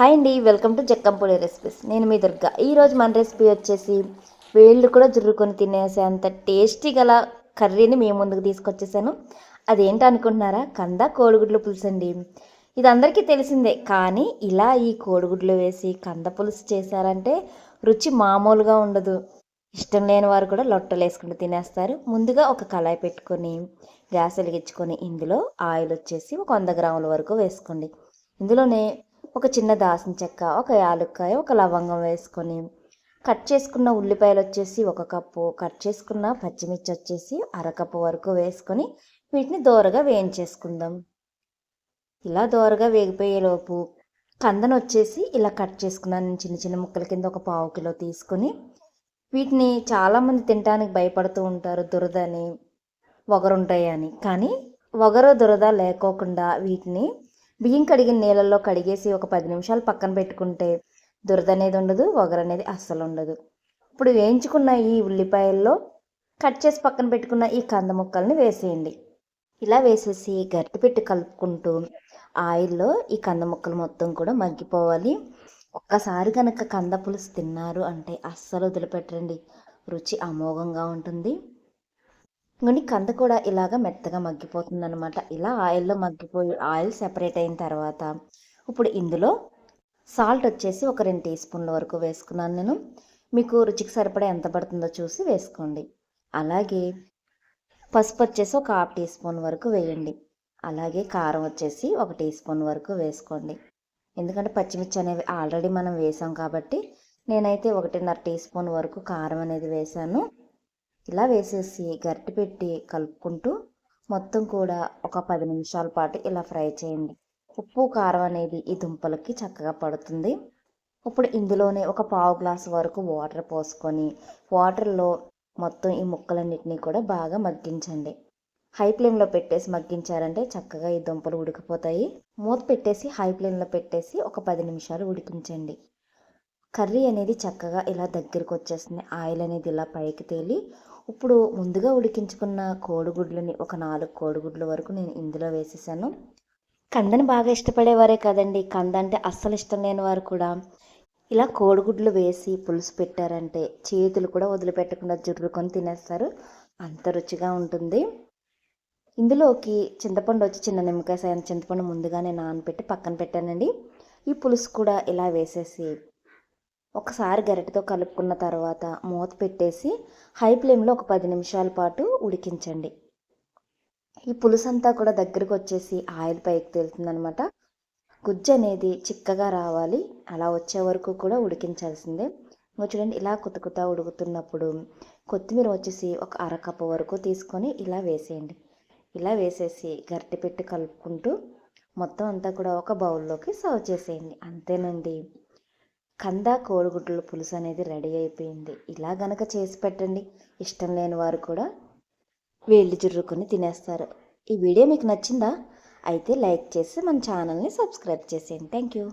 Hi అండి welcome to Jakkampudi recipes. నేను మీ దుర్గా. ఈరోజు మన రెసిపీ వచ్చేసి వేళ్ళు కూడా జుర్రుకొని తినేసే అంత టేస్టీ గల కర్రీని మీ ముందుకు తీసుకొచ్చేసాను. అదేంటి అనుకుంటున్నారా? కంద కోడిగుడ్లు పులుసు అండి. ఇది అందరికీ తెలిసిందే కానీ ఇలా ఈ కోడిగుడ్లు వేసి కంద పులుసు చేశారంటే రుచి మామూలుగా ఉండదు. ఇష్టం లేని వారు కూడా లొట్టలు వేసుకుంటూ తినేస్తారు. ముందుగా ఒక కళాయి పెట్టుకొని గ్యాస్ వెలిగించుకొని ఇందులో ఆయిల్ వచ్చేసి ఒక వంద గ్రాముల వరకు వేసుకోండి. ఇందులోనే ఒక చిన్న దాసిన చెక్క ఒక యాలక్కాయ ఒక లవంగం వేసుకొని కట్ చేసుకున్న ఉల్లిపాయలు వచ్చేసి ఒక కప్పు కట్ చేసుకున్న పచ్చిమిర్చి వచ్చేసి అరకప్పు వరకు వేసుకొని వీటిని దోరగా వేయించేసుకుందాం. ఇలా దోరగా వేగిపోయేలోపు కందను వచ్చేసి ఇలా కట్ చేసుకున్నాను. చిన్న చిన్న ముక్కల కింద ఒక పావు కిలో తీసుకొని వీటిని చాలామంది తినడానికి భయపడుతూ ఉంటారు. దురదని వగరుంటాయి కానీ వగరు దురద లేకోకుండా వీటిని బియ్యం కడిగిన నీళ్ళల్లో కడిగేసి ఒక పది నిమిషాలు పక్కన పెట్టుకుంటే దురద అనేది ఉండదు వగరు అనేది అస్సలు ఉండదు. ఇప్పుడు వేయించుకున్న ఈ ఉల్లిపాయల్లో కట్ చేసి పక్కన పెట్టుకున్న ఈ కంద ముక్కల్ని వేసేయండి. ఇలా వేసేసి గట్టి పెట్టి కలుపుకుంటూ ఆయిల్లో ఈ కంద ముక్కలు మొత్తం కూడా మగ్గిపోవాలి. ఒక్కసారి కనుక కంద పులుసు తిన్నారు అంటే అస్సలు వదిలిపెట్టండి రుచి అమోఘంగా ఉంటుంది. ఇంకొని కంద కూడా ఇలాగ మెత్తగా మగ్గిపోతుంది అనమాట ఇలా ఆయిల్లో మగ్గిపోయి ఆయిల్ సెపరేట్ అయిన తర్వాత ఇప్పుడు ఇందులో సాల్ట్ వచ్చేసి ఒక రెండు టీ స్పూన్ల వరకు వేసుకున్నాను నేను. మీకు రుచికి సరిపడా ఎంత పడుతుందో చూసి వేసుకోండి. అలాగే పసుపు వచ్చేసి ఒక హాఫ్ టీ స్పూన్ వరకు వేయండి. అలాగే కారం వచ్చేసి ఒక టీ స్పూన్ వరకు వేసుకోండి. ఎందుకంటే పచ్చిమిర్చి అనేవి ఆల్రెడీ మనం వేసాం కాబట్టి నేనైతే ఒకటిన్నర టీ స్పూన్ వరకు కారం అనేది వేసాను. ఇలా వేసేసి గరిటె పెట్టి కలుపుకుంటూ మొత్తం కూడా ఒక పది నిమిషాల పాటు ఇలా ఫ్రై చేయండి. ఉప్పు కారం అనేది ఈ దుంపలకి చక్కగా పడుతుంది. ఇప్పుడు ఇందులోనే ఒక పావు గ్లాస్ వరకు వాటర్ పోసుకొని వాటర్లో మొత్తం ఈ ముక్కలన్నిటినీ కూడా బాగా మగ్గించండి. హై ఫ్లేమ్లో పెట్టేసి మగ్గించారంటే చక్కగా ఈ దుంపలు ఉడికిపోతాయి. మూత పెట్టేసి హై ఫ్లేమ్లో పెట్టేసి ఒక పది నిమిషాలు ఉడికించండి. కర్రీ అనేది చక్కగా ఇలా దగ్గరికి వచ్చేస్తుంది ఆయిల్ అనేది ఇలా పైకి తేలి ఇప్పుడు ముందుగా ఉడికించుకున్న కోడిగుడ్లని ఒక నాలుగు కోడిగుడ్ల వరకు నేను ఇందులో వేసేసాను. కందని బాగా ఇష్టపడేవారే కదండి. కంద అంటే అస్సలు ఇష్టం లేని వారు కూడా. ఇలా కోడిగుడ్లు వేసి పులుసు పెట్టారంటే చేతులు కూడా వదిలిపెట్టకుండా జుర్రుకొని తినేస్తారు. అంత రుచిగా ఉంటుంది. ఇందులోకి చింతపండు వచ్చి చిన్న నిమ్మకాయ సాయం చింతపండు ముందుగానే నానబెట్టి పక్కన పెట్టానండి. ఈ పులుసు కూడా ఇలా వేసేసి ఒకసారి గరిటతో కలుపుకున్న తర్వాత మూత పెట్టేసి హై ఫ్లేమ్లో ఒక పది నిమిషాల పాటు ఉడికించండి. ఈ పులుసు అంతా కూడా దగ్గరకు వచ్చేసి ఆయిల్ పైకి తేలుతుందనమాట గుజ్జు అనేది చిక్కగా రావాలి. అలా వచ్చే వరకు కూడా ఉడికించాల్సిందే. చూడండి ఇలా కుత ఉడుకుతున్నప్పుడు కొత్తిమీర వచ్చేసి ఒక అరకప్పు వరకు తీసుకొని ఇలా వేసేయండి. ఇలా వేసేసి గరిటె పెట్టి కలుపుకుంటూ మొత్తం అంతా కూడా ఒక బౌల్లోకి సర్వ్ చేసేయండి. అంతేనండి. కంద కోడిగుడ్ల పులుసు అనేది రెడీ అయిపోయింది. ఇలా గనక చేసి పెట్టండి. ఇష్టం లేని వారు కూడా వేళ్ళు జుర్రుకొని తినేస్తారు. ఈ వీడియో మీకు నచ్చిందా? అయితే లైక్ చేసి మన ఛానల్ని సబ్స్క్రైబ్ చేసేయండి. Thank you